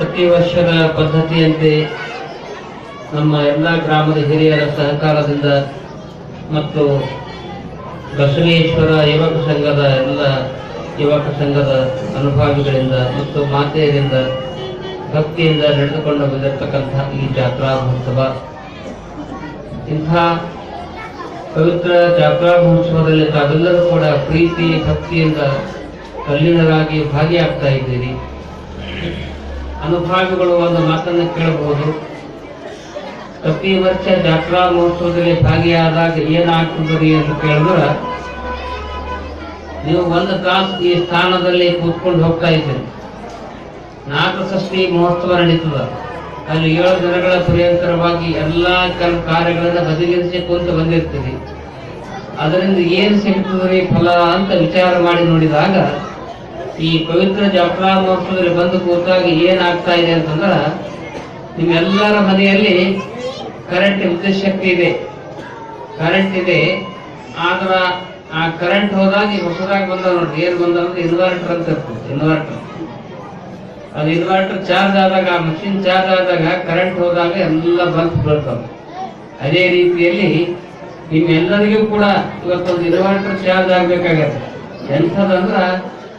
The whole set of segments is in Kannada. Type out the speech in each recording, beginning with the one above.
ಪ್ರತಿ ವರ್ಷದ ಪದ್ಧತಿಯಂತೆ ನಮ್ಮ ಎಲ್ಲ ಗ್ರಾಮದ ಹಿರಿಯರ ಸಹಕಾರದಿಂದ ಮತ್ತು ಬಸವೇಶ್ವರ ಯುವಕ ಸಂಘದ ಎಲ್ಲ ಯುವಕ ಸಂಘದ ಅನುಭವಿಗಳಿಂದ ಮತ್ತು ಮಾತೆಯರಿಂದ ಭಕ್ತಿಯಿಂದ ನಡೆದುಕೊಂಡು ಬಂದಿರತಕ್ಕಂಥ ಈ ಜಾತ್ರಾ ಮಹೋತ್ಸವ. ಇಂಥ ಪವಿತ್ರ ಜಾತ್ರಾ ಮಹೋತ್ಸವದಲ್ಲಿ ತಾವೆಲ್ಲರೂ ಕೂಡ ಪ್ರೀತಿ ಭಕ್ತಿಯಿಂದ ತಲ್ಲೀನರಾಗಿ ಭಾಗಿಯಾಗ್ತಾ ಇದ್ದೀರಿ. ಅನುಭಾವಿಗಳು ಒಂದು ಮಾತನ್ನು ಕೇಳಬಹುದು. ಪ್ರತಿ ವರ್ಷ ಜಾತ್ರಾ ಮಹೋತ್ಸವದಲ್ಲಿ ಭಾಗಿಯಾದಾಗ ಏನಾಗ್ತದೆ ಅಂತ ಕೇಳಿದ್ರೆ, ನೀವು ಒಂದು ತಾಸು ಈ ಸ್ಥಾನದಲ್ಲಿ ಕೂತ್ಕೊಂಡು ಹೋಗ್ತಾ ಇದ್ದೀರಿ. ನಾಲ್ಕು ಮಹೋತ್ಸವ ನಡೀತದ. ಅಲ್ಲಿ ಏಳು ದಿನಗಳ ಪ್ರಿಯಂಕರವಾಗಿ ಎಲ್ಲ ಕೆಲ ಕಾರ್ಯಗಳನ್ನು ಬದಿಗಿರಿಸಿ ಕುಂತು ಬಂದಿರ್ತೀರಿ. ಅದರಿಂದ ಏನು ಸಿಗ್ತದ್ರಿ ಫಲ ಅಂತ ವಿಚಾರ ಮಾಡಿ ನೋಡಿದಾಗ ಈ ಪವಿತ್ರ ಜಾತ್ರಾ ಮಹೋತ್ಸವದಲ್ಲಿ ಬಂದು ಕೂತಾಗ ಏನಾಗ್ತಾ ಇದೆ ಅಂತಂದ್ರೆ, ನಿಮ್ಮೆಲ್ಲರ ಮನೆಯಲ್ಲಿ ಕರೆಂಟ್ ವಿದ್ಯುತ್ ಇದೆ. ಕರೆಂಟ್ ಇದೆ. ಆದ್ರ ಆ ಕರೆಂಟ್ ಹೋದಾಗ ಹೊಸದಾಗಿ ಬಂದ ನೋಡ್ರಿ. ಏನ್ ಬಂದ ಇನ್ವರ್ಟರ್ ಅಂತ ಇರ್ತದೆ. ಇನ್ವರ್ಟರ್ ಅದು ಇನ್ವರ್ಟರ್ ಚಾರ್ಜ್ ಆದಾಗ, ಆ ಮಷಿನ್ ಚಾರ್ಜ್ ಆದಾಗ ಕರೆಂಟ್ ಹೋದಾಗ ಎಲ್ಲ ಬಲ್ಪ್ ಬರ್ತವೆ. ಅದೇ ರೀತಿಯಲ್ಲಿ ನಿಮ್ಮೆಲ್ಲರಿಗೂ ಕೂಡ ಇವತ್ತೊಂದು ಇನ್ವರ್ಟರ್ ಚಾರ್ಜ್ ಆಗ್ಬೇಕಾಗತ್ತೆ. ಎಂಥದಂದ್ರ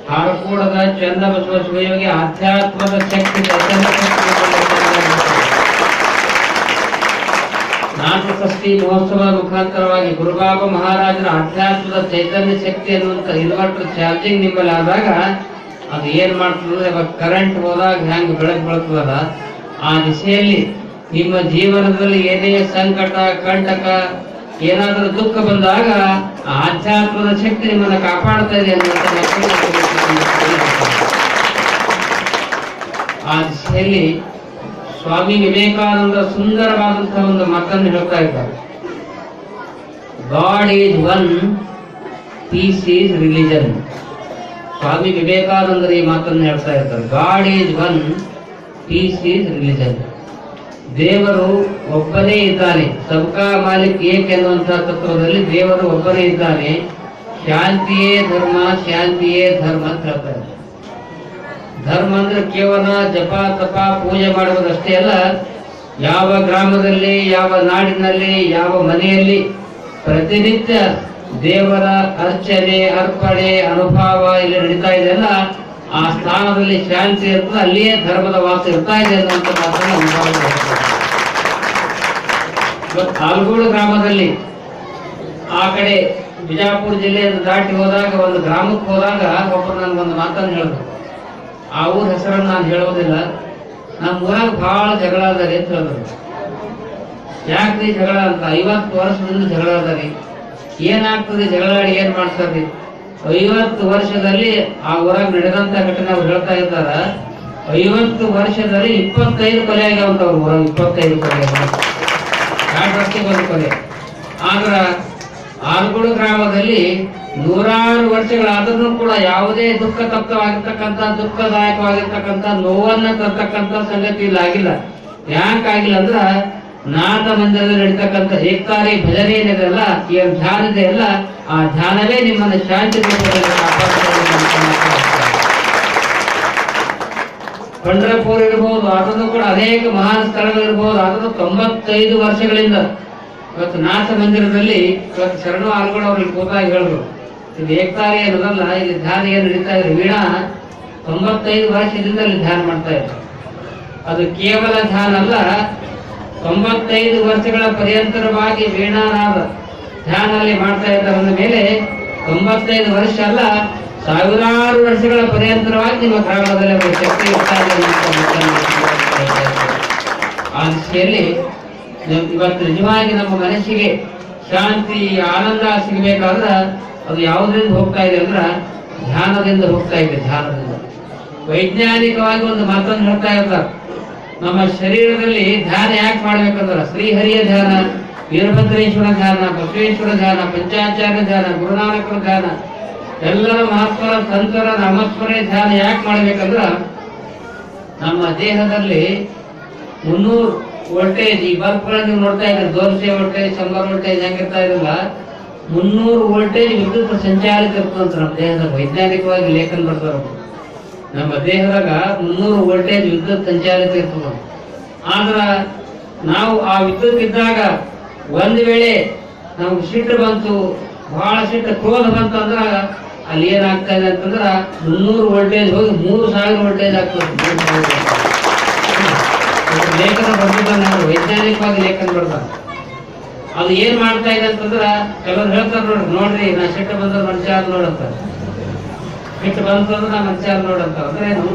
ಹಾರಕೂಡದ ಚಂದ ಬಸವ ಶಿವಯೋಗಿ ಆಧ್ಯಾತ್ಮದ ಶಕ್ತಿ ದರ್ಶನ ಶಕ್ತಿ ನಾಲ್ಕು ಷಷ್ಠಿ ಮಹೋತ್ಸವ ಮುಖಾಂತರವಾಗಿ ಗುರುಬಾಬು ಮಹಾರಾಜರ ಆಧ್ಯಾತ್ಮದ ಚೈತನ್ಯ ಶಕ್ತಿ ಅನ್ನುವಂತ ಇನ್ವರ್ಟರ್ ಚಾರ್ಜಿಂಗ್ ನಿಮ್ಮಲ್ಲಿ ಆದಾಗ ಅದು ಏನ್ ಮಾಡ್ತದೆ ಇವಾಗ ಕರೆಂಟ್ ಹೋದಾಗ ಹೆಂಗ್ ಬೆಳಕು ಬೆಳಕದ ಆ ದಿಸೆಯಲ್ಲಿ ನಿಮ್ಮ ಜೀವನದಲ್ಲಿ ಏನೇ ಸಂಕಟ, ಕಂಟಕ ಏನಾದರೂ ದುಃಖ ಬಂದಾಗ ಆಧ್ಯಾತ್ಮದ ಶಕ್ತಿ ನಿಮ್ಮನ್ನು ಕಾಪಾಡ್ತಾ ಇದೆ ಅನ್ನುವಂಥ ಆ ದಿಶೆಯಲ್ಲಿ ಸ್ವಾಮಿ ವಿವೇಕಾನಂದ ಸುಂದರವಾದಂತಹ ಒಂದು ಮಾತನ್ನು ಹೇಳ್ತಾ ಇದ್ದಾರೆ. God is one peace is religion Swami ವಿವೇಕಾನಂದರು ಈ ಮಾತನ್ನು ಹೇಳ್ತಾ ಇರ್ತಾರೆ God is one peace is religion ದೇವರು ಒಬ್ಬನೇ ಇದ್ದಾನೆ. ಸಬ್ಕಾ ಮಾಲಿಕ್ ಏಕ್ ಎನ್ನುವಂತಹ ತತ್ವದಲ್ಲಿ ದೇವರು ಒಬ್ಬನೇ ಇದ್ದಾನೆ. ಶಾಂತಿಯೇ ಧರ್ಮ ಶಾಂತಿಯೇ ಧರ್ಮ ಅಂತ ಹೇಳ್ತಾರೆ. ಧರ್ಮ ಅಂದ್ರೆ ಕೇವಲ ಜಪ, ತಪ, ಪೂಜೆ ಮಾಡುವುದಷ್ಟೇ ಅಲ್ಲ, ಯಾವ ಗ್ರಾಮದಲ್ಲಿ, ಯಾವ ನಾಡಿನಲ್ಲಿ, ಯಾವ ಮನೆಯಲ್ಲಿ ಪ್ರತಿನಿತ್ಯ ದೇವರ ಅರ್ಚನೆ, ಅರ್ಪಣೆ, ಅನುಭವ ಇಲ್ಲಿ ನಡೀತಾ ಇದೆಯಲ್ಲ ಆ ಸ್ಥಾನದಲ್ಲಿ ಶಾಂತಿ ಇರ್ತದೆ, ಅಲ್ಲಿಯೇ ಧರ್ಮದ ವಾಸ ಇರ್ತಾ ಇದೆ ಅನ್ನುವಂಥ ಮಾತನ್ನು. ಇವತ್ತು ಆಲ್ಗೋಡು ಗ್ರಾಮದಲ್ಲಿ ಆ ಕಡೆ ಬಿಜಾಪುರ ಜಿಲ್ಲೆಯನ್ನು ದಾಟಿ ಹೋದಾಗ, ಒಂದು ಗ್ರಾಮಕ್ಕೆ ಹೋದಾಗ ಒಬ್ಬರು ನನಗೊಂದು ಮಾತನ್ನು ಹೇಳಿದ್ರು. ಆ ಊರ ಹೆಸರನ್ನು ನಾನು ಹೇಳೋದಿಲ್ಲ ನಮ್ಮ ಊರಾಗ ಭಾಳ ಜಗಳ ಅದಾರಿ ಅಂತ ಹೇಳಿದ್ರು. ಯಾಕ್ರಿ ಜಗಳ ಅಂತ? ಐವತ್ತು ವರ್ಷದಿಂದ ಜಗಳ ಅದಾರಿ. ಏನಾಗ್ತದೆ ಜಗಳಾಡಿ ಏನು ಮಾಡ್ತಾರ್ರಿ? ಐವತ್ತು ವರ್ಷದಲ್ಲಿ ಆ ಊರಾಗ ನಡೆದಂತ ಘಟನೆ ಅವ್ರು ಹೇಳ್ತಾ ಇದ್ದಾರ. ಐವತ್ತು ವರ್ಷದಲ್ಲಿ ಇಪ್ಪತ್ತೈದು ಕೊಲೆ ಆಗ್ಯಾವಂತ ಅವ್ರ ಊರಾಗ, ಇಪ್ಪತ್ತೈದು ಕೊಲೆ ಎರಡು ಒಂದು ಕೊಲೆ ಆದ್ರ ಆಲ್ಗುಳು ಗ್ರಾಮದಲ್ಲಿ ನೂರಾರು ವರ್ಷಗಳಾದ್ರೂ ಕೂಡ ಯಾವುದೇ ದುಃಖ ತಪ್ತವಾಗಿರ್ತಕ್ಕಂಥ ದುಃಖದಾಯಕವಾಗಿರ್ತಕ್ಕಂಥ, ನೋವನ್ನ ತರ್ತಕ್ಕಂಥ ಸಂಗತಿ ಇಲ್ಲಿ ಆಗಿಲ್ಲ. ಯಾಕಾಗಿಲ್ಲ ಅಂದ್ರ, ನಾಥ ಮಂದಿರದಲ್ಲಿ ನಡೀತಕ್ಕಂಥ ಏಕ್ತಾರಿ ಭಜನೆ ಏನಿದೆಲ್ಲ ಏನ್ ಧ್ಯಾನ ಇದೆ ಅಲ್ಲ ಆ ಧ್ಯಾನವೇ ನಿಮ್ಮನ್ನು ಶಾಂತಿ ಪಂಢರಪುರ ಇರಬಹುದು ಅದನ್ನು ಕೂಡ ಅನೇಕ ಮಹಾನ್ ಸ್ಥಳಗಳಿರ್ಬೋದು ಅದನ್ನು ತೊಂಬತ್ತೈದು ವರ್ಷಗಳಿಂದ. ಇವತ್ತು ನಾಥ ಮಂದಿರದಲ್ಲಿ ಇವತ್ತು ಶರಣು ಆಲ್ಗಳು ಅವ್ರಿಗೆ ಕೂತಾಗಿ ಹೇಳಿದ್ರು ಇದು ಏಕ್ತಾರಿ ಅನ್ನೋದಲ್ಲ, ಇಲ್ಲಿ ಧ್ಯಾನ ಏನು ನಡೀತಾ ಇದ್ರೆ ವೀಣಾ ತೊಂಬತ್ತೈದು ವರ್ಷದಿಂದ ಅಲ್ಲಿ ಧ್ಯಾನ ಮಾಡ್ತಾ ಇದ್ರು. ಅದು ಕೇವಲ ಧ್ಯಾನ ಅಲ್ಲ, ತೊಂಬತ್ತೈದು ವರ್ಷಗಳ ಪರ್ಯಂತರವಾಗಿ ವೀಣಾನಾದ ಧ್ಯಾನ ಅಲ್ಲಿ ಮಾಡ್ತಾ ಇದ್ದಾರೆ ಅಂದ ಮೇಲೆ ತೊಂಬತ್ತೈದು ವರ್ಷ ಅಲ್ಲ, ಸಾವಿರಾರು ವರ್ಷಗಳ ಪರ್ಯಂತರವಾಗಿ ನಿಮ್ಮ ಗ್ರಾಮದಲ್ಲಿ ಒಂದು ಶಕ್ತಿ ಆ ದಿಶೆಯಲ್ಲಿ ಇವತ್ತು ನಿಜವಾಗಿ ನಮ್ಮ ಮನಸ್ಸಿಗೆ ಶಾಂತಿ, ಆನಂದ ಸಿಗಬೇಕಾದ್ರ ಅದು ಯಾವುದರಿಂದ ಹೋಗ್ತಾ ಇದೆ ಅಂದ್ರ ಧ್ಯಾನದಿಂದ ಹೋಗ್ತಾ ಇದೆ, ಧ್ಯಾನದಿಂದ. ವೈಜ್ಞಾನಿಕವಾಗಿ ಒಂದು ಮಾತನ್ನು ಹೇಳ್ತಾ ಇರ್ತಾರೆ. ನಮ್ಮ ಶರೀರದಲ್ಲಿ ಧ್ಯಾನ ಯಾಕೆ ಮಾಡ್ಬೇಕಂದ್ರ ಶ್ರೀಹರಿಯ ಧ್ಯಾನ. ವೀರಭದ್ರೇಶ್ವರ ಗಾನ, ಬಸವೇಶ್ವರ ಗಾನ, ಪಂಚಾಚಾರ್ಯ ಧ್ಯಾನ ಗುರುನಾನಕರ ಧ್ಯಾನ ಎಲ್ಲರ ಮಹಾತ್ಮರ ಸಂತರ ನಮಸ್ಮರಣೆ ಧ್ಯಾನ ಯಾಕೆ ಮಾಡ್ಬೇಕಂದ್ರ ನಮ್ಮ ದೇಹದಲ್ಲಿ ಮುನ್ನೂರು ವೋಲ್ಟೇಜ್ ಈ ನೀವು ನೋಡ್ತಾ ಇದ್ರೆ ದೋಸೆ ವೋಲ್ಟೇಜ್ ಸಂಬರ್ ವೋಲ್ಟೇಜ್ ಹೆಂಗಿರ್ತಾ ಇರಲ್ಲ ಮುನ್ನೂರು ವೋಲ್ಟೇಜ್ ವಿದ್ಯುತ್ ಸಂಚಾಲಿತ ಅಂತ ನಮ್ಮ ದೇಹದ ವೈಜ್ಞಾನಿಕವಾಗಿ ಲೇಖನ ಬರ್ತಾರ. ನಮ್ಮ ದೇಹದಾಗ ಮುನ್ನೂರು ವೋಲ್ಟೇಜ್ ವಿದ್ಯುತ್ ಸಂಚಾಲಿತ ಇರ್ತದ. ಆದ್ರ ನಾವು ಆ ವಿದ್ಯುತ್ ಇದ್ದಾಗ ಒಂದ್ ವೇಳೆ ನಮ್ಗೆ ಸಿಟ್ಟು ಬಂತು ಬಹಳ ಸಿಟ್ಟು ಕ್ರೋಧ ಬಂತು ಅಂದ್ರ ಅಲ್ಲಿ ಏನಾಗ್ತಾ ಇದೆ ಅಂತಂದ್ರ ಮುನ್ನೂರು ವೋಲ್ಟೇಜ್ ಹೋಗಿ ಮೂರು ಸಾವಿರ ವೋಲ್ಟೇಜ್ ಆಗ್ತದೆ. ಲೇಖನ ಬರ್ತಿದ್ದಾನೆ ವೈಜ್ಞಾನಿಕವಾಗಿ ಲೇಖನ ಬರ್ತಾನೆ ಅದು ಏನ್ ಮಾಡ್ತಾ ಇದೆ ಅಂತಂದ್ರ ಕೆಲವ್ರು ಹೇಳ್ತಾರೆ ನೋಡ್ರಿ ನೋಡ್ರಿ, ನಾ ಸಿಟ್ಟು ಬಂದ್ರೆ ಮನುಷ್ಯ ನೋಡಂತ ಸಿಟ್ಟು ಬಂತು ಅಂದ್ರೆ ನಾ ಮನುಷ್ಯ ನೋಡಂತ ಅಂದ್ರೆ ಏನು?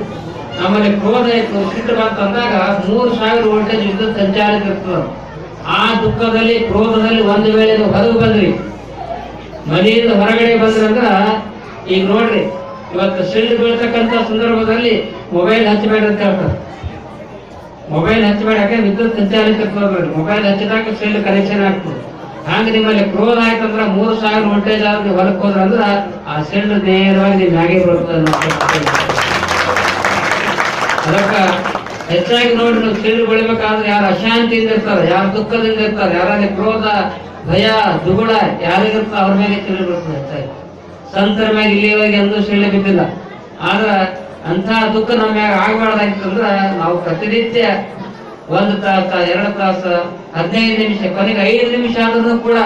ನಮ್ಮಲ್ಲಿ ಕ್ರೋಧ ಇತ್ತು ಸಿಟ್ಟು ಬಂತು ಅಂದಾಗ ಮೂರು ಸಾವಿರ ವೋಲ್ಟೇಜ್ ವಿದ್ಯುತ್ ಸಂಚಾರಕ್ಕೆ ಇರ್ತದ. ಆ ದುಃಖದಲ್ಲಿ, ಕ್ರೋಧದಲ್ಲಿ ಒಂದು ವೇಳೆ ಹೊರಗೆ ಬಂದ್ರಿ. ಮನೆಯಿಂದ ಹೊರಗಡೆ ಬಂದ್ರಂದ್ರ ಈಗ ನೋಡ್ರಿ, ಇವತ್ತು ಸಿಲ್ಡ್ ಬೀಳ್ತಕ್ಕಂತ ಸಂದರ್ಭದಲ್ಲಿ ಮೊಬೈಲ್ ಹಚ್ಚಬೇಡ ಅಂತ ಹೇಳ್ತಾರೆ. ಮೊಬೈಲ್ ಹಚ್ಚಬೇಡ ಯಾಕೆ ವಿದ್ಯುತ್ ಸಂಚಾಲಿತ ಮೊಬೈಲ್ ಹಚ್ಚಿದಾಗ ಸಿಳ್ಳು ಕನೆಕ್ಷನ್ ಆಗ್ತದೆ. ಹಂಗ ನಿಮ್ಮಲ್ಲಿ ಕ್ರೋಧ ಆಯ್ತಂದ್ರ ಮೂರು ಸಾವಿರ ವೋಲ್ಟೇಜ್ ಆದ್ರೆ ಹೊರಗೆ ಹೋದ್ರ ಅಂದ್ರ ಆ ಸಿಳ್ಳು ನೇರವಾಗಿ ನಿಮ್ಗೆ ಮ್ಯಾಗೆ ಬರ್ತದೆ ಅದಕ್ಕ ಹೆಚ್ಚಾಗಿ ನೋಡಿ ನಾವು ಸಿಳ್ಳು ಬೆಳಿಬೇಕಾದ್ರೆ ಯಾರು ಅಶಾಂತಿಯಿಂದ ಇರ್ತಾರೆ ಯಾರು ದುಃಖದಿಂದ ಇರ್ತಾರೆ ಯಾರಲ್ಲಿ ಕ್ರೋಧ, ಭಯ, ದುಗುಳ ಯಾರಿಗಿರ್ತಾರೆ ಅವ್ರ ಮೇಲೆ ಬೀಳ್ತದೆ ಹೆಚ್ಚಾಗಿ ಸಂತರ ಮ್ಯಾಗ ಇಲ್ಲಿವರೆಗೆ ಎಂದೂ ಸಿಳ್ಳೆ ಬಿದ್ದಿಲ್ಲ. ಆದ್ರ ಅಂತ ದುಃಖ ನಮ್ಮ ಮ್ಯಾಗ ಆಗ್ಬಾರ್ದಾಗಿತ್ತಂದ್ರ ನಾವು ಪ್ರತಿನಿತ್ಯ ಒಂದು ತಾಸ, ಎರಡು ತಾಸ, ಹದಿನೈದು ನಿಮಿಷ, ಕೊನೆಗೆ ಐದು ನಿಮಿಷ ಆದ್ರೂ ಕೂಡ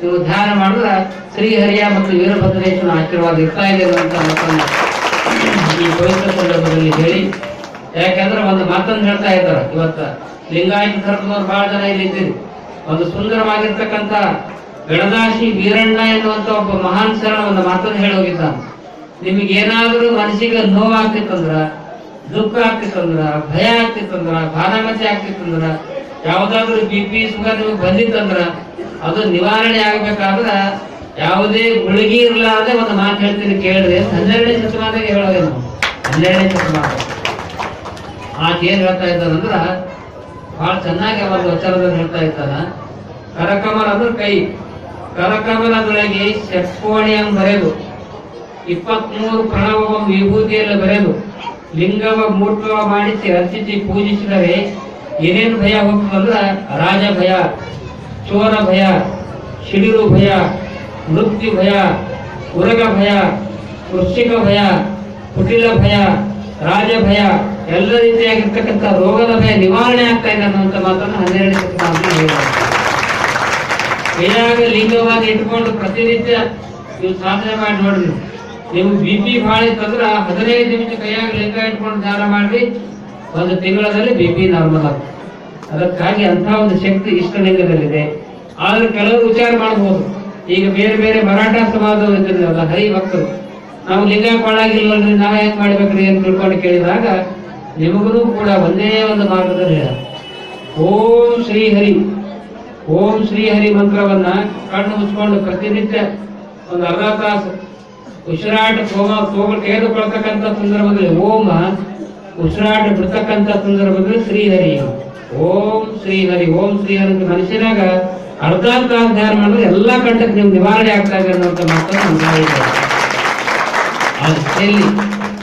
ನೀವು ಧ್ಯಾನ ಮಾಡಿದ್ರ ಶ್ರೀಹರಿಯ ಮತ್ತು ವೀರಭದ್ರೇಶ್ವರ ಆಶೀರ್ವಾದ ಇರ್ತಾ ಇದೆ ಅಂತ ಈ ಪವಿತ್ರ ಸಂದರ್ಭದಲ್ಲಿ ಹೇಳಿ. ಯಾಕಂದ್ರೆ ಒಂದು ಮಾತನ್ನು ಹೇಳ್ತಾ ಇದ್ದಾರೆ. ಇವತ್ತ ಲಿಂಗಾಯತ ಧರ್ಮದವ್ರು ಬಹಳ ಜನ ಇಲ್ಲಿ ಇದ್ದೀರಿ ಒಂದು ಸುಂದರವಾಗಿರ್ತಕ್ಕಂತ ಬೆಳದಾಶಿ ವೀರಣ್ಣ ಎನ್ನುವಂತ ಒಬ್ಬ ಮಹಾನ್ ಶರಣ ಒಂದು ಮಾತನ್ನು ಹೇಳಿ ಹೋಗಿದ್ದಾನೆ. ನಿಮಗೆ ಏನಾದ್ರೂ ಮನಸ್ಸಿಗೆ ನೋವಾಗ್ತಿತ್ತಂದ್ರ ದುಃಖ ಆಗ್ತಿತ್ತಂದ್ರ, ಭಯ ಆಗ್ತಿತ್ತಂದ್ರ ಭಾರಾಮತಿ ಆಗ್ತಿತ್ತಂದ್ರ, ಯಾವ್ದಾದ್ರು ಬಿ ಪಿ ಸುಗರ್ ನಿಮಗೆ ಬಂದಿತ್ತಂದ್ರ, ಅದು ನಿವಾರಣೆ ಆಗ್ಬೇಕಾದ್ರ ಯಾವುದೇ ಗುಳಿಗೆ ಇರಲಾರ್ದೆ ಒಂದು ಮಾತು ಹೇಳ್ತೀನಿ ಕೇಳ್ರಿ. ಹನ್ನೆರಡನೇ ಶತಮಾನದಾಗ ಹೇಳೋದೇ ನಾವು ಹನ್ನೆರಡನೇ ಶತಮಾನ. ಆತ ಏನ್ ಹೇಳ್ತಾ ಇದ್ದಾನಂದ್ರ ಬಹಳ ಚೆನ್ನಾಗಿ ಒಂದು ವಚನದಲ್ಲಿ ಹೇಳ್ತಾ ಇದ್ದಾನ. ಕರಕಮಲ ಅಂದ್ರೆ ಕೈ. ಕರಕಮಲದೊಳಗೆ ಷಟ್ಕೋಣಿಯನ್ನು ಬರೆದು, ಇಪ್ಪತ್ಮೂರು ಪ್ರಣವವನ್ನು ವಿಭೂತಿಯಲ್ಲಿ ಬರೆದು, ಲಿಂಗವ ಮೂರ್ಖವ ಮಾಡಿಸಿ ಅರ್ಚಿಸಿ ಪೂಜಿಸಿದರೆ ಏನೇನು ಭಯ ಹೋಗ್ತದಂದ್ರ ರಾಜ ಭಯ, ಚೋರ ಭಯ ಶಿಡಿರು ಭಯ, ಮೃತ್ಯು ಭಯ, ಉರಗ ಭಯ, ವೃಶ್ಚಿಕ ಭಯ, ಕುಟಿಲ ಭಯ ರಾಜ ಭಯ ಎಲ್ಲ ರೀತಿಯಾಗಿರ್ತಕ್ಕಂಥ ರೋಗದ ಭಯ ನಿವಾರಣೆ ಆಗ್ತಾ ಇದೆ ಅನ್ನುವಂಥ ಮಾತನ್ನು ಹನ್ನೆರಡನೇ ಹೇಳಿದ್ದಾರೆ. ಕೈಯಾಗ ಲಿಂಗವಾಗಿ ಇಟ್ಕೊಂಡು ಪ್ರತಿನಿತ್ಯ ನೀವು ಸಾಧನೆ ಮಾಡಿ ನೋಡ್ರಿ. ನೀವು ಬಿ ಪಿ ಭಾಳ ಇತ್ತಂದ್ರೆ ಹದಿನೈದು ನಿಮಿಷ ಕೈಯಾಗ ಲಿಂಗ ಇಟ್ಕೊಂಡು ಧ್ಯಾನ ಮಾಡಿ ಒಂದು ತಿಂಗಳಲ್ಲಿ ಬಿ ಪಿ ನಾರ್ಮಲ್ ಆಗ್ತದೆ ಅದಕ್ಕಾಗಿ ಅಂತ ಒಂದು ಶಕ್ತಿ ಇಷ್ಟಲಿಂಗದಲ್ಲಿದೆ ಆದ್ರೆ ಕೆಲವರು ವಿಚಾರ ಮಾಡಬಹುದು ಈಗ ಬೇರೆ ಬೇರೆ ಮರಾಠ ಸಮಾಜದವರು ಹರಿ ಭಕ್ತರು. ನಾವು ಲಿಂಗ ಕೊಳ್ಳಾಗಿಲ್ವಲ್ರಿ ನಾವ್ ಹೆಂಗ್ ಮಾಡ್ಬೇಕ್ರಿ ಅಂತ ತಿಳ್ಕೊಂಡು ಕೇಳಿದಾಗ ನಿಮಗೂ ಕೂಡ ಒಂದೇ ಒಂದು ಮಾರ್ಗದಲ್ಲಿ ಓಂ ಶ್ರೀ ಹರಿ. ಓಂ ಶ್ರೀ ಹರಿ ಮಂತ್ರವನ್ನ ಕಣ್ಣು ಮುಚ್ಕೊಂಡು ಪ್ರತಿನಿತ್ಯ ಒಂದು ಅರ್ಧ ತಾಸು ಉಸಿರಾಟ ಹೋಮ ಹೋಗ, ತೆಗೆದುಕೊಳ್ತಕ್ಕಂಥ ಸಂದರ್ಭದಲ್ಲಿ ಓಂ ಉಸಿರಾಟ ಬಿಡ್ತಕ್ಕಂಥ ಸಂದರ್ಭದಲ್ಲಿ ಶ್ರೀಹರಿ ಓಂ ಶ್ರೀಹರಿ ಓಂ ಶ್ರೀಹರಿ ಅಂತ ಮನುಷ್ಯನಾಗ ಅರ್ಧ ತಾಸು ಧ್ಯಾನ ಮಾಡಿದ್ರೆ ಎಲ್ಲಾ ಕಂಠಕ್ಕೆ ನೀವು ನಿವಾರಣೆ ಆಗ್ತಾ ಇದೆ ಅನ್ನುವಂಥ ಮಾತನ್ನು ದಿಶೆಯಲ್ಲಿ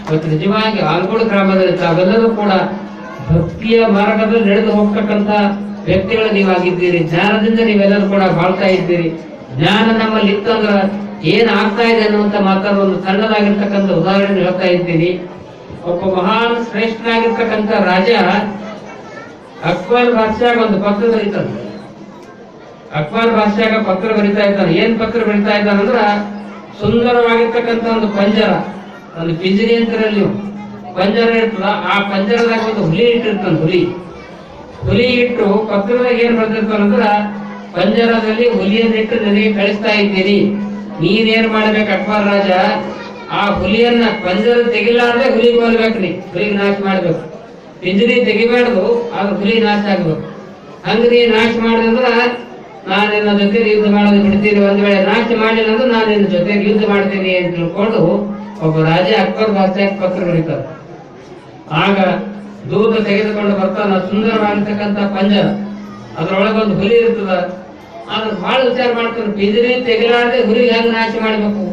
ಇವತ್ತು ನಿಜವಾಗಿ ಆಲ್ಗೋಡು ಗ್ರಾಮದಲ್ಲಿ ತಾವೆಲ್ಲರೂ ಕೂಡ ಭಕ್ತಿಯ ಮಾರ್ಗದಲ್ಲಿ ನಡೆದು ಹೋಗ್ತಕ್ಕಂಥ ವ್ಯಕ್ತಿಗಳು ನೀವಾಗಿದ್ದೀರಿ. ಜ್ಞಾನದಿಂದ ನೀವೆಲ್ಲರೂ ಕೂಡ ಬಾಳ್ತಾ ಇದ್ದೀರಿ. ಜ್ಞಾನ ನಮ್ಮಲ್ಲಿ ಇತ್ತಂದ್ರ ಏನ್ ಆಗ್ತಾ ಇದೆ ಅನ್ನುವಂತ ಮಾತಾಡೋ ಒಂದು ಸಣ್ಣದಾಗಿರ್ತಕ್ಕಂಥ ಉದಾಹರಣೆ ಹೇಳ್ತಾ ಇದ್ದೀನಿ. ಒಬ್ಬ ಮಹಾನ್ ಶ್ರೇಷ್ಠನಾಗಿರ್ತಕ್ಕಂಥ ರಾಜ ಅಕ್ಬರ್ ಭಾಷ್ಯಾಗ ಒಂದು ಪತ್ರ ಬರೀತಾನೆ. ಅಕ್ಬರ್ ಭಾಷ್ಯಾಗ ಪತ್ರ ಬರಿತಾ ಇದ್ದಾನೆ. ಏನ್ ಪತ್ರ ಬರಿತಾ ಇದ್ದಾನಂದ್ರ ಸುಂದರವಾಗಿರ್ತಕ್ಕಂಥ ಒಂದು ಪಂಜರ, ಒಂದು ಪಿಂಜರಿ ಅಂತರಲ್ಲಿ ಪಂಜರ ಇರ್ತದ. ಆ ಪಂಜರದಾಗ ಒಂದು ಹುಲಿ ಇಟ್ಟಿರ್ತಾನೆ ಹುಲಿ. ಹುಲಿ ಇಟ್ಟು ಪತ್ರದಾಗ ಏನ್ ಬರ್ತಿರ್ತಾನಂದ್ರ ಪಂಜರದಲ್ಲಿ ಹುಲಿಯನ್ನು ಇಟ್ಟು ನನಗೆ ಕಳಿಸ್ತಾ ಇದ್ದೀರಿ ನೀನೇನ್ ಮಾಡ್ಬೇಕು ಅಕ್ಬರ್ ರಾಜ? ಆ ಹುಲಿಯನ್ನ ಪಂಜರ ತೆಗಿಲಾರ್ದೆ ಹುಲಿ ನೀ. ಹುಲಿಗೆ ನಾಶ ಮಾಡ್ಬೇಕು. ಪಿಂಜರಿ ತೆಗಿಬಾರ್ದು, ಆದ್ರೆ ಹುಲಿ ನಾಶ ಆಗ್ಬೇಕು. ಹಂಗ ನೀ ನಾಶ ಮಾಡಿದಂದ್ರ ನಾನು ನಿನ್ನ ಜೊತೆ ಯುದ್ಧ ಮಾಡೋದು ಬಿಡ್ತೀನಿ, ಒಂದ್ ವೇಳೆ ನಾಶ ಮಾಡಿಲ್ಲ ಅಂದ್ರೆ ನಾನು ನಿನ್ನ ಜೊತೆ ಯುದ್ಧ ಮಾಡ್ತೀನಿ ಅಂತ ತಿಳ್ಕೊಂಡು ಒಬ್ಬ ರಾಜ ಅಕ್ಬರ್ ಬಾದ್ಶಾಹ್ ಪತ್ರ ಬರೀತಾರೆ ಆಗ ದೂತ ತೆಗೆದುಕೊಂಡು ಬರ್ತಾನ ಸುಂದರವಾಗಿರ್ತಕ್ಕಂಥ ಪಂಜರ. ಅದ್ರೊಳಗೊಂದು ಹುಲಿ ಇರ್ತದ. ಆದ್ರೆ ಬಹಳ ವಿಚಾರ ಮಾಡ್ತಾನೆ, ಬಿದಿರಿ ತೆಗಿಲಾರ್ದೆ ಹುಲಿಗೆ ಹೆಂಗ್ ನಾಶ ಮಾಡ್ಬೇಕು?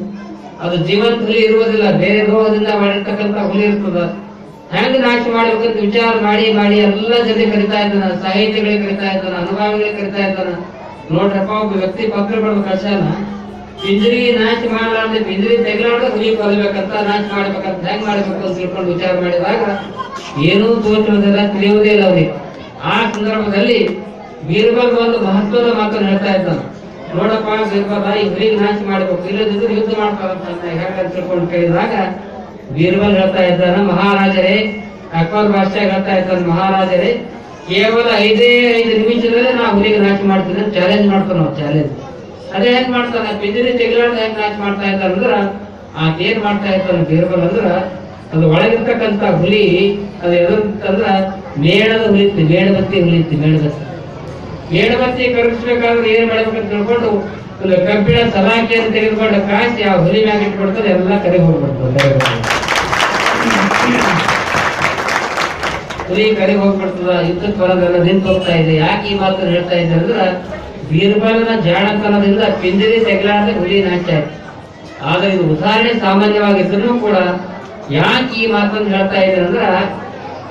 ಅದು ಜೀವಂತ ಹುಲಿ ಇರುವುದಿಲ್ಲ, ಬೇರೆ ರೋಗದಿಂದ ಮಾಡಿರ್ತಕ್ಕಂಥ ಹುಲಿ ಇರ್ತದ. ಹೆಂಗ್ ನಾಶ ಮಾಡ್ಬೇಕಂತ ವಿಚಾರ ಮಾಡಿ ಮಾಡಿ ಎಲ್ಲ ಜೊತೆ ಕರಿತಾ ಇದ್ದಾನ ಸಾಹಿತ್ಯಗಳಿಗೆ ಕರಿತಾ ಇದ್ದಾನ ಅನುಭವಗಳಿಗೆ ಕರಿತಾ ಇದ್ದಾನ. ನೋಡ್ರಪ್ಪ ಒಬ್ಬ ವ್ಯಕ್ತಿ ಪತ್ರ ಬಿಡ್ಬೇಕು ಕಷಾನ ಪಿಂಜರಿ ನಾಚ ಮಾಡಲಾರ್ದೆ ಪಿಂಜರಿ ತೆಗಲಾರ್ದೆ ಹುಲಿ ಕೊಲ್ಲಬೇಕಂತ ನಾಚ ಮಾಡ್ಬೇಕಂತ ಹೆಂಗ್ ಮಾಡ್ಬೇಕು ಅಂತ ತಿಳ್ಕೊಂಡು ವಿಚಾರ ಮಾಡಿದಾಗ ಏನೂ ತೋಚುವುದಿಲ್ಲ ತಿಳಿಯುವುದೇ ಇಲ್ಲ ಅವ್ರಿಗೆ ಆ ಸಂದರ್ಭದಲ್ಲಿ ಬೀರ್ಬಲ್ ಒಂದು ಮಹತ್ವದ ಮಾತನ್ನು ಹೇಳ್ತಾ ಇದ್ದಾನೆ. ನೋಡಪ್ಪ, ಬೀರ್ಬಲ್ ಈ ಹುಲಿಗೆ ನಾಚ ಮಾಡ್ಬೇಕು ಇಲ್ಲದಿದ್ರೆ ಯುದ್ಧ ಮಾಡ್ತಾರಂತ ಹೇಗಂತ ತಿಳ್ಕೊಂಡು ಕೇಳಿದಾಗ ಬೀರ್ಬಲ್ ಹೇಳ್ತಾ ಇದ್ದಾನೆ, ಮಹಾರಾಜರೇ, ಅಕ್ಬರ್ ಭಾಷೆ ಹೇಳ್ತಾ ಇದ್ದಾನೆ, ಮಹಾರಾಜರೇ ಕೇವಲ ಐದೇ, ಐದು ನಿಮಿಷದಲ್ಲೇ ನಾವು ಹುಲಿಗೆ ನಾಶ ಮಾಡ್ತೀನಿ ಅಂತ ಚಾಲೆಂಜ್ ಮಾಡ್ತಾನೆ ನಾವು ಚಾಲೆಂಜ್ ಅದೇ ಹೆಂಗ್ ಮಾಡ್ತಾನೆ ಪಿಂಜರಿ ತೆಗಿಲಾರ್ದ ಹೆಂಗ್ ನಾಶ ಮಾಡ್ತಾ ಇದ್ದಾನೆ ಅಂದ್ರ ಆತ ಏನ್ ಮಾಡ್ತಾ ಇದ್ದಾನೆ ಬೇರ್ಬಲ್ ಅಂದ್ರ, ಅದು ಒಳಗಿರ್ತಕ್ಕಂತ ಹುಲಿ, ಅದು ಎದುರಂದ್ರ ಮೇಣದ ಹುಲಿತ್ತು ಮೇಣಬತ್ತಿ ಹುಲಿತ್ತು ಮೇಣಬತ್ತಿ. ಮೇಣಬತ್ತಿ ಕರಗಿಸ್ಬೇಕಾದ್ರೆ ಏನ್ ಮಾಡ್ಬೇಕಂತ ತಿಳ್ಕೊಂಡು, ಒಂದು ಕಬ್ಬಿಣ ಸಲಾಕೆಯನ್ನು ತೆಗೆದುಕೊಂಡು ಕಾಸಿ ಆ ಹುಲಿ ಮ್ಯಾಗ ಇಟ್ಬಿಡ್ತದೆ ಎಲ್ಲ ಕರೆ ಹೋಗ್ಬಿಡ್ತದೆ ಹುಲಿ ಕರೆ ಹೋಗ್ಬಿಡ್ತದ ಯುದ್ಧಕ್ಕೆ ಬರೋದನ್ನ ನಿಂತು ಹೋಗ್ತಾ ಇದೆ? ಯಾಕೆ ಈ ಮಾತು ಹೇಳ್ತಾ ಇದ್ದೆ ಅಂದ್ರೆ ಬೀರ್ಬಲನ ಜಾಣತನದಿಂದ ಪಿಂಜರಿ ತೆಗಲಾರ್ದೆ ಹುಲಿ ಆಯ್ತು. ಆದ್ರೆ ಇದು ಉದಾಹರಣೆ ಸಾಮಾನ್ಯವಾಗಿದ್ರು ಕೂಡ ಯಾಕೆ ಈ ಮಾತನ್ನು ಹೇಳ್ತಾ ಇದ್ದೆ ಅಂದ್ರ,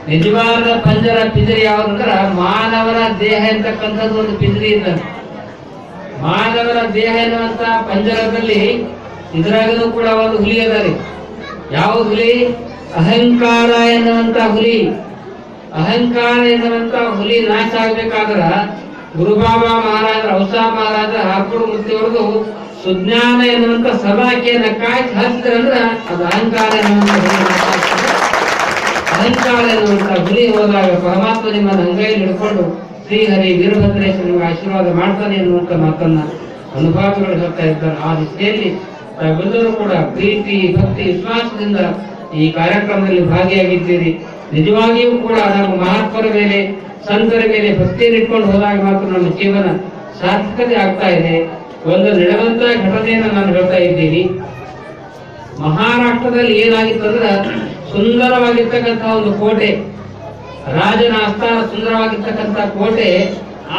ನಿಜವಾದ ಪಂಜರ ಪಿಂಜರಿ ಯಾವ್ದಂದ್ರ ಮಾನವನ ದೇಹ ಎಂತಕ್ಕಂಥದ್ದು ಒಂದು ಪಿಂಜರಿ ಇದ್ದ ಮಾನವನ ದೇಹ ಎನ್ನುವಂತ ಪಂಜರದಲ್ಲಿ ಇದ್ರಾಗೂ ಕೂಡ ಒಂದು ಹುಲಿ ಅದ ರೀ. ಯಾವ ಹುಲಿ? ಅಹಂಕಾರ ಎನ್ನುವಂತ ಹುಲಿ. ಅಹಂಕಾರ ಎನ್ನುವಂತ ಹುಲಿ ನಾಶ ಆಗ್ಬೇಕಾದ್ರ ಗುರುಬಾಬಾ ಮಹಾರಾಜ ಹೌಸ ಮಹಾರಾಜ ಹಾರ್ಕೋಡು ಮುತ್ತಿವರೆಗೂ ಸುಜ್ಞಾನ ಎನ್ನುವಂತ ಸಭಾಕಿಯನ್ನ ಕಾಯ್ತು ಹಚ್ಚಿದ್ರಂದ್ರ ಅದು ಅಹಂಕಾರ. ಅಹಂಕಾರ ಎನ್ನುವಂತ ಹುಲಿ ಹೋದಾಗ ಪರಮಾತ್ಮ ನಿಮ್ಮನ್ನು ಅಂಗೈಯಲ್ಲಿ ಹಿಡ್ಕೊಂಡು ಶ್ರೀಹರಿ ವೀರಭದ್ರೇಶ್ವರ ಆಶೀರ್ವಾದ ಮಾಡ್ತಾನೆ ಎನ್ನುವಂತ ಮಾತನ್ನ ಅನುಭವಗಳು ಹೇಳ್ತಾ ಇದ್ದಾರೆ ಆ ದಿಸೆಯಲ್ಲಿ ತಾವೆಲ್ಲರೂ ಕೂಡ ಪ್ರೀತಿ, ಭಕ್ತಿ, ವಿಶ್ವಾಸದಿಂದ ಈ ಕಾರ್ಯಕ್ರಮದಲ್ಲಿ ಭಾಗಿಯಾಗಿದ್ದೀರಿ ನಿಜವಾಗಿಯೂ ಕೂಡ ನಮ್ಮ ಮಹಾತ್ಮರ ಮೇಲೆ, ಸಂತರ ಮೇಲೆ ಭಕ್ತಿಯನ್ನು ಇಟ್ಕೊಂಡು ಹೋದಾಗ ಮಾತ್ರ ನಮ್ಮ ಜೀವನ ಸಾರ್ಥಕತೆ ಆಗ್ತಾ ಇದೆ. ಒಂದು ನಡೆದಂತ ಘಟನೆಯನ್ನು ನಾನು ಹೇಳ್ತಾ ಇದ್ದೀನಿ. ಮಹಾರಾಷ್ಟ್ರದಲ್ಲಿ ಏನಾಗಿತ್ತಂದ್ರೆ ಸುಂದರವಾಗಿರ್ತಕ್ಕಂತಹ ಒಂದು ಕೋಟೆ, ರಾಜನ ಆಸ್ಥಾನ ಸುಂದರವಾಗಿರ್ತಕ್ಕಂಥ ಕೋಟೆ,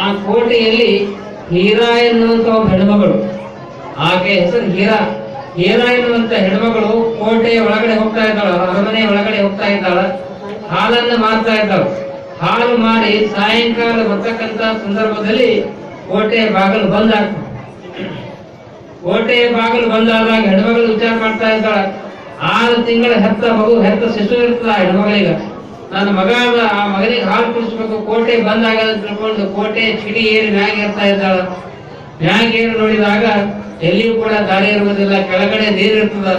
ಆ ಕೋಟೆಯಲ್ಲಿ ಹೀರಾ ಎನ್ನುವಂತ ಒಬ್ಬ ಹೆಣ್ಮಗಳು, ಆಕೆ ಹೆಸರು ಹೀರಾ. ಹೀರಾ ಎನ್ನುವಂತ ಹೆಣ್ಮಗಳು ಕೋಟೆಯ ಒಳಗಡೆ ಹೋಗ್ತಾ ಇದ್ದಾಳ ಅರಮನೆ ಒಳಗಡೆ ಹೋಗ್ತಾ ಇದ್ದಾಳ. ಹಾಲನ್ನು ಮಾರ್ತಾ ಇದ್ದಾವೆ. ಹಾಲು ಮಾರಿ ಸಾಯಂಕಾಲ ಬರ್ತಕ್ಕಂತ ಸಂದರ್ಭದಲ್ಲಿ ಕೋಟೆಯ ಬಾಗಿಲು ಬಂದ್ ಆಗ್ತದೆ ಕೋಟೆಯ ಬಾಗಿಲು ಬಂದಾದಾಗ ಹೆಣ್ಮಗಳು ವಿಚಾರ ಮಾಡ್ತಾ ಇದ್ದಾಳೆ ಆರು ತಿಂಗಳ ಹೆತ್ತ ಮಗು, ಹೆತ್ತ ಶಿಶು ಇರ್ತದ ಹೆಣ್ಮಗಳಿಗ. ನನ್ನ ಮಗ ಆ ಮಗನಿಗೆ ಹಾಲು ಕುಡಿಸ್ಬೇಕು, ಕೋಟೆ ಬಂದಾಗ ತಿಳ್ಕೊಂಡು ಕೋಟೆ ಚಿಡಿ ಏರಿ ಮ್ಯಾಗ ಇರ್ತಾ ಇದ್ದಾಳ. ಮ್ಯಾಗ ಏರಿ ನೋಡಿದಾಗ ಎಲ್ಲಿಯೂ ಕೂಡ ದಾರಿ ಇರುವುದಿಲ್ಲ, ಕೆಳಗಡೆ ನೀರು ಇರ್ತದ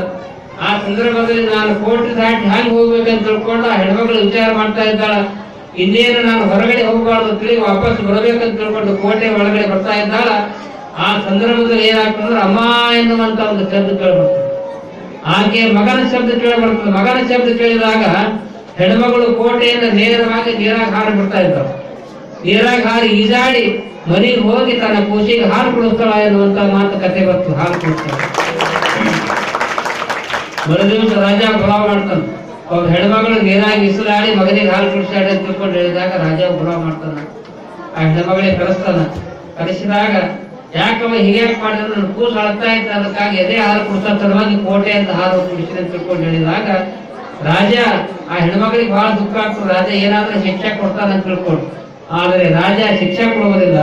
ಆ ಸಂದರ್ಭದಲ್ಲಿ ನಾನು ಕೋರ್ಟ್ ದಾಟಿ ಹ್ಯಾಂಗ್ ಹೋಗ್ಬೇಕಂತ ತಿಳ್ಕೊಂಡು ಆ ಹೆಣ್ಮಕ್ಳು ವಿಚಾರ ಮಾಡ್ತಾ ಇದ್ದಾಳ. ಇನ್ನೇನು ನಾನು ಹೊರಗಡೆ ಹೋಗಬಾರ್ದು ತಿಳಿ ವಾಪಸ್ ಬರಬೇಕಂತ ತಿಳ್ಕೊಂಡು ಕೋಟೆ ಒಳಗಡೆ ಬರ್ತಾ ಇದ್ದಾಳ. ಆ ಸಂದರ್ಭದಲ್ಲಿ ಏನಾಗ್ತಂದ್ರೆ ಅಮ್ಮ ಎನ್ನುವಂತ ಒಂದು ಶಬ್ದ ಕೇಳಬರ್ತದೆ. ಆಕೆ ಮಗನ ಶಬ್ದ ಕೇಳಬರ್ತದೆ. ಮಗನ ಶಬ್ದ ಕೇಳಿದಾಗ ಹೆಣ್ಮಗಳು ಕೋಟೆಯಿಂದ ನೇರವಾಗಿ ನೀರಾಗಿ ಹಾರಿ ಬಿಡ್ತಾ ಇದ್ದಾಳೆ. ನೀರಾಗಿ ಹಾರಿ ಈಜಾಡಿ ಮನೆಗೆ ಹೋಗಿ ತನ್ನ ಕೂಸಿಗೆ ಹಾಲು ಕೊಡಿಸ್ತಾಳ ಎನ್ನುವಂತ ಮಾತು ಕತೆ ಬರ್ತು ಹಾಲು ಕುಡಿಸ್ತಾಳೆ ಮರುದಿವಸ ರಾಜ ಪುಲಾವ್ ಮಾಡ್ತಾನ. ಅವ್ರ ಹೆಣ್ಮಗಳು ನೀರಾಗಿ ಇಸಲಾಡಿ ಮಗನಿಗೆ ಹಾಲು ಕುಡಿಸಾಡಿ ಅಂತ ತಿಳ್ಕೊಂಡು ಹೇಳಿದಾಗ ರಾಜ ಪುಲಾವ್ ಮಾಡ್ತಾನ. ಆ ಹೆಣ್ಮಗಳಿಗೆ ಕರೆಸ್ತಾನ. ಕರೆಸಿದಾಗ, ಯಾಕಮ್ಮ ಹೀಗೆ ಮಾಡಿದ್ರು? ನನ್ನ ಕೂಸು ಅಳ್ತಾ ಇತ್ತು, ಅದಕ್ಕಾಗಿ ಎದೆ ಹಾಲು ಕುಡಿಸೋ ಸಲುವಾಗಿ ಕೋಟೆ ಅಂತ ಹಾಲು ಕುಡಿಸಿದೆ ಅಂತ ತಿಳ್ಕೊಂಡು ಹೇಳಿದಾಗ, ರಾಜ, ಆ ಹೆಣ್ಮಗಳಿಗೆ ಬಹಳ ದುಃಖ ಆಗ್ತದೆ. ರಾಜ ಏನಾದ್ರೂ ಶಿಕ್ಷೆ ಕೊಡ್ತಾನೆ ಅಂತ ತಿಳ್ಕೊಂಡು. ಆದರೆ ರಾಜ ಶಿಕ್ಷೆ ಕೊಡುವುದಿಲ್ಲ.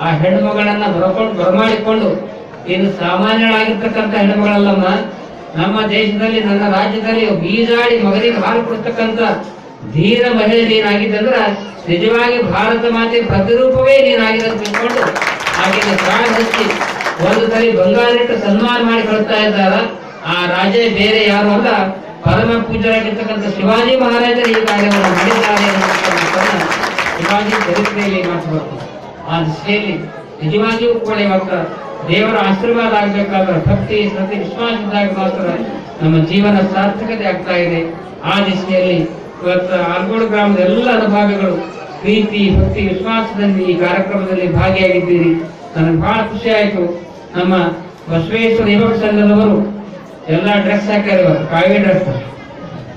ಆ ಹೆಣ್ಮಗಳನ್ನ ಬರಕೊಂಡು, ಬರಮಾಡಿಕೊಂಡು ಇನ್ನು ಸಾಮಾನ್ಯಗಳಾಗಿರ್ತಕ್ಕಂಥ ಹೆಣ್ಣುಮಗಳಲ್ಲಮ್ಮ ನಮ್ಮ ದೇಶದಲ್ಲಿ, ನನ್ನ ರಾಜ್ಯದಲ್ಲಿ ಬೀಜಾಡಿ ಮಗನಿಗೆ ಹಾಲು ಕೊಡ್ತಕ್ಕಂತ ಧೀರ ಮಹಿಳೆ ನೀನಾಗಿದ್ದಂದ್ರ ನಿಜವಾಗಿ ಭಾರತ ಮಾತೆ ಪ್ರತಿರೂಪವೇ ನೀನಾಗಿದೆ ಅಂತ ತಿಳ್ಕೊಂಡು ಪ್ರಾಣ ಹಚ್ಚಿ ಒಂದು ಸರಿ ಬಂಗಾರಿಟ್ಟು ಸನ್ಮಾನ ಮಾಡಿ ಕಳ್ತಾ ಇದ್ದಾರ ಆ ರಾಜೇ ಬೇರೆ ಯಾರು ಅಲ್ಲ, ಪರಮ ಪೂಜರಾಗಿರ್ತಕ್ಕಂಥ ಶಿವಾಜಿ ಮಹಾರಾಜರು ಈ ಕಾರ್ಯವನ್ನು ಮಾಡಿದ್ದಾರೆ ಶಿವಾಜಿ ಚರಿತ್ರೆಯಲ್ಲಿ ಮಾತನಾಡ್ತಾರೆ ಆ ದಿಶೆಯಲ್ಲಿ ನಿಜವಾಗಿಯೂ ಕೂಡ ಇವತ್ತ ದೇವರ ಆಶೀರ್ವಾದ ಆಗಬೇಕಾದ್ರೆ ಭಕ್ತಿ, ಶ್ರದ್ಧೆ ವಿಶ್ವಾಸದಾಗ ಮಾತ್ರ ನಮ್ಮ ಜೀವನ ಸಾರ್ಥಕತೆ ಆಗ್ತಾ ಇದೆ. ಆ ದಿಶೆಯಲ್ಲಿ ಇವತ್ತು ಆಲ್ಗೋಡು ಗ್ರಾಮದ ಎಲ್ಲ ಅನುಭಾವಿಗಳು ಪ್ರೀತಿ, ಭಕ್ತಿ, ವಿಶ್ವಾಸದಲ್ಲಿ ಈ ಕಾರ್ಯಕ್ರಮದಲ್ಲಿ ಭಾಗಿಯಾಗಿದ್ದೀರಿ. ನನಗೆ ಬಹಳ ಖುಷಿ ಆಯಿತು. ನಮ್ಮ ಬಸವೇಶ್ವರ ಯುವಕ ಸಂಘದವರು ಎಲ್ಲ ಡ್ರೆಸ್ ಹಾಕ್ಯಾರ ಇವತ್ತು ಕಾವಿ ಡ್ರೆಸ್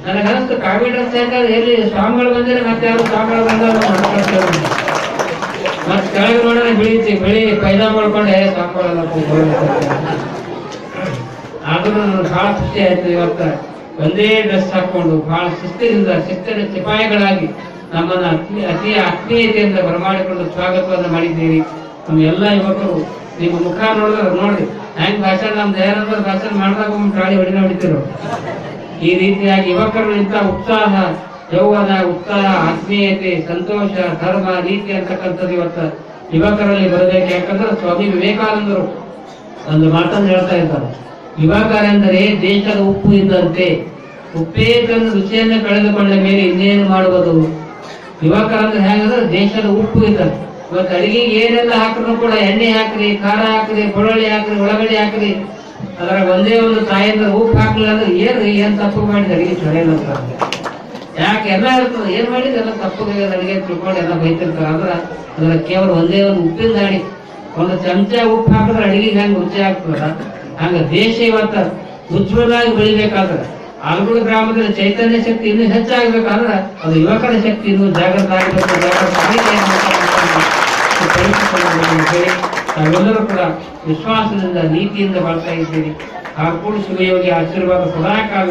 ನನಗನ್ನಿಸ್ತು ಕಾವ್ಯ ಕಾವಿ ಡ್ರೆಸ್ ಹಾಕಿದ್ರೆ ಎಲ್ಲಿ ಸ್ವಾಮಿಗಳು ಬಂದರೆ ಮತ್ತೆ ಯಾರು ಸ್ವಾಮಿಗಳು ಬಂದಾಗ ಮತ್ತೆ ಕೆಳಗೆ ನೋಡಿದ್ರೆ ಬಿಳಿ ಬೆಳಿ ಪೈದಾ ಮಾಡ್ಕೊಂಡೆ ಸ್ವಾಮಿಗಳೆಲ್ಲ ಆದ್ರೂ ಭಾಳ ಖುಷಿ ಆಯ್ತು ಇವತ್ತ. ಒಂದೇ ಡ್ರೆಸ್ ಹಾಕೊಂಡು ಬಹಳ ಶಿಸ್ತಿನಿಂದ, ಶಿಸ್ತಿನ ಸಿಪಾಯಿಗಳಾಗಿ ನಮ್ಮನ್ನ ಅತಿ ಅತಿ ಆತ್ಮೀಯತೆಯಿಂದ ಬರಮಾಡಿಕೊಂಡು ಸ್ವಾಗತವನ್ನು ಮಾಡಿದ್ದೀರಿ. ನಮ್ಮೆಲ್ಲ ಯುವಕರು, ನಿಮ್ಮ ಮುಖ ನೋಡಿದ್ರೆ ನೋಡಿ ಹೆಂಗ್ ಭಾಷಣ, ನಮ್ದು ಏನಂದ್ರೆ ಭಾಷಣ ಮಾಡಿದಾಗ ಒಮ್ಮೆ ಗಾಳಿ ಹೊಡಿನ ಹೊಡಿತಿರು ಈ ರೀತಿಯಾಗಿ ಯುವಕರು ಇಂಥ ಉತ್ಸಾಹ ಯೌವನ ಉತ್ಸಾಹ ಆತ್ಮೀಯತೆ, ಸಂತೋಷ, ಧರ್ಮ, ನೀತಿ ಅಂತಕ್ಕಂಥದ್ದು ಇವತ್ತು ಯುವಕರಲ್ಲಿ ಬರಬೇಕು. ಯಾಕಂದ್ರೆ ಸ್ವಾಮಿ ವಿವೇಕಾನಂದರು ಒಂದು ಮಾತನ್ನು ಹೇಳ್ತಾ ಇದ್ದಾರೆ. ಯುವಕರೆಂದರೆ ದೇಶದ ಉಪ್ಪು ಇದ್ದಂತೆ. ಉಪ್ಪೇ ತನ್ನ ರುಚಿಯನ್ನು ಕಳೆದುಕೊಂಡ ಮೇಲೆ ಇನ್ನೇನು ಮಾಡುವುದು? ಯುವಕರಂದ್ರೆ ಹೇಗಂದ್ರೆ ದೇಶದ ಉಪ್ಪು ಇದ್ದಂತೆ. ಇವತ್ತು ಅಡಿಗೆಗೆ ಏನೆಲ್ಲ ಹಾಕಿದ್ರು ಕೂಡ ಎಣ್ಣೆ ಹಾಕ್ರಿ, ಖಾರ ಹಾಕ್ರಿ ಬೆಳ್ಳುಳ್ಳಿ ಹಾಕ್ರಿ ಒಳಗಡೆ ಹಾಕ್ರಿ. ಅದರ ಒಂದೇ ಒಂದು ತಾಯಿಯಿಂದ ಉಪ್ಪು ಹಾಕ್ಲಿಲ್ಲ ಅಂದ್ರೆ ಏನು ಏನ್ ತಪ್ಪು ಮಾಡಿದ ಅಡಿಗೆ ಚೊರೆ ಯಾಕೆ ಎಲ್ಲ ಇರ್ತದೆ ಏನ್ ಮಾಡಿದ್ರೆ ಎಲ್ಲ ತಪ್ಪು ಅಡಿಗೆ ತಿಳ್ಕೊಂಡು ಎಲ್ಲ ಬೈತಿರ್ತಾರೆ. ಅಂದ್ರ ಅದರ ಕೇವಲ ಒಂದೇ ಒಂದು ಉಪ್ಪಿನ ದಾಡಿ ಒಂದು ಚಮಚ ಉಪ್ಪು ಹಾಕಿದ್ರೆ ಅಡಿಗೆಗೆ ಹೆಂಗ್ ರುಚಿ ಆಗ್ತದ ಹಂಗ ದೇಶ ಇವತ್ತ ಉಜ್ವಲವಾಗಿ ಬೆಳಿಬೇಕಾದ್ರೆ ಆಲ್ಗೂಡು ಗ್ರಾಮದಲ್ಲಿ ಚೈತನ್ಯ ಶಕ್ತಿ ಇನ್ನೂ ಹೆಚ್ಚಾಗಬೇಕಾದ್ರ ಅದು ಯುವಕರ ಶಕ್ತಿ ಇನ್ನೂ ಜಾಗೃತ ಆಗಬೇಕು ಹೇಳಿ ಕೂಡ ವಿಶ್ವಾಸದಿಂದ, ನೀತಿಯಿಂದ ಬರ್ತಾ ಇದ್ದೀರಿ. ಕೂಡ ಶಿವಯೋಗಿ ಆಶೀರ್ವಾದ ಸದಾಕಾಲ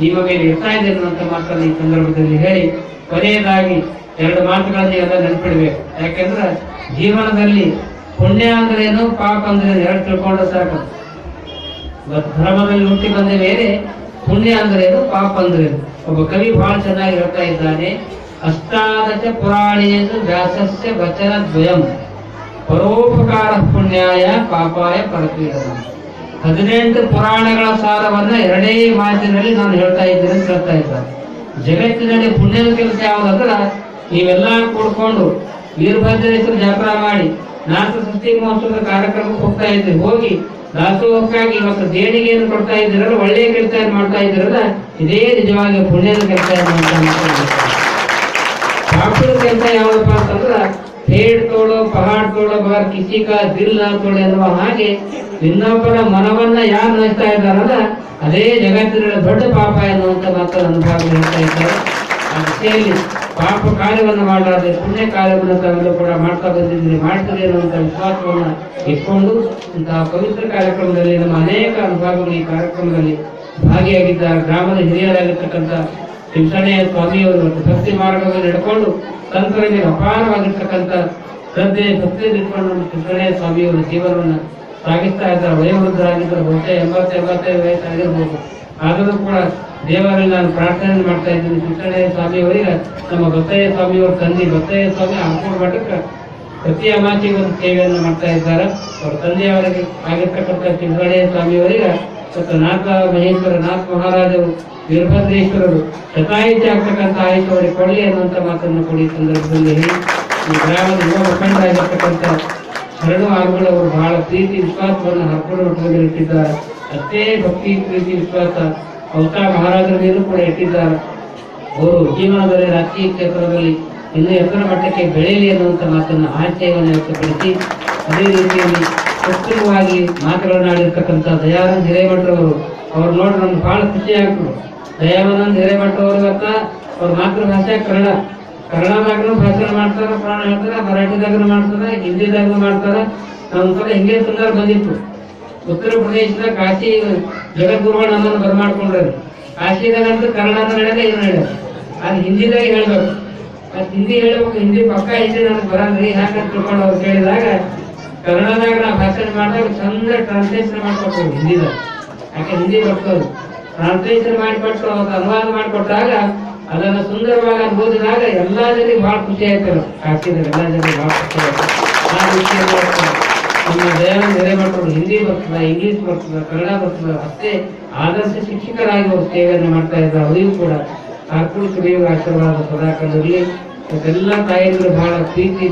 ಮೇಲೆ ಇರ್ತಾ ಇದೆ ಅಂತ ಮಾತನ್ನು ಈ ಸಂದರ್ಭದಲ್ಲಿ ಹೇಳಿ, ಕೊನೆಯದಾಗಿ ಎರಡು ಮಾತುಗಳಲ್ಲಿ ಎಲ್ಲ ನೆನಪಿಡ್ಬೇಕು. ಯಾಕೆಂದ್ರೆ ಜೀವನದಲ್ಲಿ ಪುಣ್ಯ ಅಂದ್ರೆ ಏನು, ಪಾಪ ಅಂದ್ರೆ ಎರಡು ತಿಳ್ಕೊಂಡ್ರೆ ಸಾಕು. ಧರ್ಮದಲ್ಲಿ ಹುಟ್ಟಿ ಬಂದ ಮೇಲೆ ಪುಣ್ಯ ಅಂದ್ರೆ ಏನು, ಪಾಪ ಅಂದ್ರೆ ಏನು. ಒಬ್ಬ ಕವಿ ಬಹಳ ಚೆನ್ನಾಗಿ ಹೇಳ್ತಾ ಇದ್ದಾನೆ, ಅಷ್ಟಾದಶ ಪುರಾಣಿಯದು ವ್ಯಾಸಸ್ಯ ವಚನ ದ್ವಯಂ. ಪರೋಪಕಾರ ಪುಣ್ಯಾಯ ಪಾಪಾಯ ಪರಪೀಡನ ಹದಿನೆಂಟು ಪುರಾಣಗಳ ಸಾರವನ್ನ ಎರಡೇ ಮಾತಿನಲ್ಲಿ ನಾನು ಹೇಳ್ತಾ ಇದ್ದೇನೆ ಅಂತ ಹೇಳ್ತಾ ಇದ್ದಾರೆ. ಜಗತ್ತಿನಲ್ಲಿ ಪುಣ್ಯದ ಕೆಲಸ ಯಾವುದಂದ್ರೆ ನೀವೆಲ್ಲ ಕೂಡ್ಕೊಂಡು ವೀರಭದ್ರೇಶ್ವರ ಜಾತ್ರಾ ಮಾಡಿ ನಾಲ್ಕು ಸೃಷ್ಟಿ ಮಹೋತ್ಸವದ ಕಾರ್ಯಕ್ರಮಕ್ಕೆ ಹೋಗ್ತಾ ಇದ್ದೀವಿ ಹೋಗಿ ದಾಸೋಹಕ್ಕಾಗಿ ಇವತ್ತು ದೇಣಿಗೆಯನ್ನು ಕೊಡ್ತಾ ಇದ್ದೀರಲ್ಲ ಒಳ್ಳೆಯ ಕೆಲಸ ಮಾಡ್ತಾ ಇದ್ದೀರಲ್ಲ, ಇದೇ ನಿಜವಾಗಿ ಪುಣ್ಯದ ಕೆಲಸ ಪಾಪದ ಕೆಲಸ ಯಾವುದಪ್ಪ ಅಂತಂದ್ರ ಪೇಡ್ ತೋಡೋ ಪಹಾಡ್ ತೋಡೋ ಬಾರ್ ಕಿಸಿಕ ದಿಲ್ ತೋಡ ಎನ್ನುವ ಹಾಗೆ ಇನ್ನೊಬ್ಬರ ಮನವನ್ನ ಯಾರು ನಯಿಸ್ತಾ ಇದ್ದಾರಲ್ಲ ಅದೇ ಜಗತ್ತಿನ ದೊಡ್ಡ ಪಾಪ ಎನ್ನುವಂತ ಮಾತನ್ನು ಅನುಭವ ಹೇಳ್ತಾ ಇದ್ದಾರೆ. ದಿಶೆಯಲ್ಲಿ ಪಾಪ ಕಾರ್ಯವನ್ನು ಮಾಡಲಾರದೆ ಪುಣ್ಯ ಕಾರ್ಯವನ್ನು ತಾವೆಲ್ಲ ಕೂಡ ಮಾಡ್ತಾ ಬಂದಿದ್ದೀರಿ, ಮಾಡ್ತದೆ ಅನ್ನುವಂಥ ವಿಶ್ವಾಸವನ್ನು ಇಟ್ಕೊಂಡು ಇಂತಹ ಪವಿತ್ರ ಕಾರ್ಯಕ್ರಮದಲ್ಲಿ ನಮ್ಮ ಅನೇಕ ಅನುಭವಗಳು ಈ ಕಾರ್ಯಕ್ರಮದಲ್ಲಿ ಭಾಗಿಯಾಗಿದ್ದ ಗ್ರಾಮದ ಹಿರಿಯರಾಗಿರ್ತಕ್ಕಂಥ ಸ್ವಾಮಿಯವರು ಭಕ್ತಿ ಮಾರ್ಗವನ್ನು ನಡ್ಕೊಂಡು ಸಂತರಿಗೆ ಅಪಾರವಾಗಿರ್ತಕ್ಕಂಥ ಶ್ರದ್ಧೆ, ಭಕ್ತಿ ಇಟ್ಕೊಂಡು ಶಿವಸಣೆಯ ಸ್ವಾಮಿಯವರ ಜೀವನವನ್ನು ಸಾಗಿಸ್ತಾ ಇದ್ದಾರೆ. ವಯೋವೃದ್ಧರಾಗಿದ್ದರು ಬಹುಶಃ ಎಂಬತ್ತು, ಎಂಬತ್ತೈದು ವಯಸ್ಸಾಗಿರ್ಬೋದು. ಆದರೂ ಕೂಡ ದೇವರಲ್ಲಿ ನಾನು ಪ್ರಾರ್ಥನೆ ಮಾಡ್ತಾ ಇದ್ದೀನಿ. ಸಿದ್ದರಾಮಯ್ಯ ಸ್ವಾಮಿಯವರಿಗೆ, ನಮ್ಮ ಬಸಯ್ಯ ಸ್ವಾಮಿಯವರ ತಂದೆ ಬಸಯ್ಯ ಸ್ವಾಮಿ ಅನುಕೂಲ ಮಾಡಕ್ಕೆ ಪ್ರತಿ ಅಮಾಚಿಗೆ ಒಂದು ಸೇವೆಯನ್ನು ಮಾಡ್ತಾ ಇದ್ದಾರೆ. ಅವರ ತಂದೆಯವರಿಗೆ ಆಗಿರ್ತಕ್ಕಂಥ ಸಿದ್ದರಾಮಯ್ಯ ಸ್ವಾಮಿಯವರಿಗೆ ಮತ್ತು ನಾಥ ಮಹೇಶ್ವರ, ನಾಥ ಮಹಾರಾಜರು ವೀರಭದ್ರೇಶ್ವರರು ಶತಾಯಿತಿ ಆಗ್ತಕ್ಕಂಥ ಆಯಿತು ಅವರಿಗೆ ಕೊಳ್ಳಿ ಅನ್ನುವಂಥ ಮಾತನ್ನು ಕೊಡಿ ಸಂದರ್ಭದಲ್ಲಿ ಈ ಗ್ರಾಮದ ಯುವ ಮುಖಂಡರಾಗಿರ್ತಕ್ಕಂಥ ಶರಣು ಆರುಗಳವರು ಬಹಳ ಪ್ರೀತಿ, ವಿಶ್ವಾಸವನ್ನು ಹರ್ಕೊಂಡು ಮಟ್ಟದಲ್ಲಿ ಇಟ್ಟಿದ್ದಾರೆ. ಅಷ್ಟೇ ಭಕ್ತಿ, ಪ್ರೀತಿ, ವಿಶ್ವಾಸ ಅವತಾ ಮಹಾರಾಜರ ಮೇಲೂ ಕೂಡ ಇಟ್ಟಿದ್ದಾರೆ. ಅವರು ಜೀವನದಲ್ಲಿ, ರಾಜಕೀಯ ಕ್ಷೇತ್ರದಲ್ಲಿ ಇನ್ನೂ ಎತ್ತರ ಮಟ್ಟಕ್ಕೆ ಬೆಳೆಯಲಿ ಅನ್ನುವಂಥ ಮಾತನ್ನು ಆಶಯವನ್ನು ವ್ಯಕ್ತಪಡಿಸಿ, ಅದೇ ರೀತಿಯಲ್ಲಿ ಉತ್ತಮವಾಗಿ ಮಾತುಗಳನ್ನಾಡಿರ್ತಕ್ಕಂಥ ದಯಾನಂದ ಹಿರೇಮಠರವರು ಅವ್ರು ನೋಡಿ ನಮ್ಗೆ ಭಾಳ ಖುಷಿ ದಯಾನಂದ ಅಂತ ಅವ್ರ ಮಾತೃಭಾಷೆ ಕನ್ನಡ. ಕನ್ನಡದಾಗನು ಭಾಷಣ ಮಾಡ್ತಾರ, ಪ್ರಾಣ ಹೇಳ್ತಾರೆ, ಮರಾಠಿದಾಗನು ಮಾಡ್ತಾರೆ, ಹಿಂದಿದಾಗನು ಮಾಡ್ತಾರ. ನಮ್ಸಲ ಹಿಂಗೆ ಸುಂದರ ಬಂದಿತ್ತು. ಉತ್ತರ ಪ್ರದೇಶದ ಕಾಶಿ ಜಗದ್ಗುರುಗಳು ನಮ್ಮನ್ನು ಬರ್ಮಾಡ್ಕೊಂಡ್ರೆ. ಕಾಶಿದಾಗ ಅಂತ ಕನ್ನಡ ನಡೆಯಲ್ಲ ಇದು ನಡೆಯಲ್ಲ ಅದು ಹಿಂದಿದಾಗ ಹೇಳ್ಬೇಕು. ಅದು ಹಿಂದಿ ಹೇಳ್ಬೇಕು, ಹಿಂದಿ ಪಕ್ಕ ಹಿಂದಿ ನನಗೆ ಬರಲ್ರಿ ಯಾಕಂತ ತಿಳ್ಕೊಂಡು ಅವ್ರು ಕೇಳಿದಾಗ ಕನ್ನಡದಾಗ ನಾವು ಭಾಷಣ ಮಾಡಿದಾಗ ಚಂದ ಟ್ರಾನ್ಸ್ಲೇಷನ್ ಮಾಡ್ಕೊಟ್ರು ಹಿಂದಿದಾಗ. ಯಾಕೆ? ಹಿಂದಿ ಬರ್ತದೆ. ಟ್ರಾನ್ಸ್ಲೇಷನ್ ಮಾಡಿಕೊಟ್ಟು ಅನುವಾದ ಮಾಡಿಕೊಟ್ಟಾಗ ಅದನ್ನು ಸುಂದರವಾಗಿ ಓದಿದಾಗ ಎಲ್ಲಾ ಜನರಿಗೆ ಬಹಳ ಖುಷಿ ಆಯ್ತು. ಕಾಶಿದಾಗ ಎಲ್ಲಾ ಜನರಿಗೆ ಬಹಳ ಖುಷಿ ಆಯ್ತು. ಆ ಅವತ್ತು ನಮ್ಮ ದಯಾನಂದ ಹಿರೇಮಠರು ಹಿಂದಿ ಬರ್ತದ ಇಂಗ್ಲಿಷ್ ಬರ್ತದ, ಕನ್ನಡ ಬರ್ತದ, ಅಷ್ಟೇ ಆದರ್ಶ ಶಿಕ್ಷಕರಾಗಿ ಅವರು ಸೇವೆಯನ್ನು ಮಾಡ್ತಾ ಇದ್ದಾರೆ. ಅವರಿಗೂ ಕೂಡ ಕಾರ್ಪುರ ಆಶೀರ್ವಾದ ಸದಾ ಕಂಡಿರಲಿ ಮತ್ತೆಲ್ಲ ತಾಯಿಗಳು ಬಹಳ ಪ್ರೀತಿ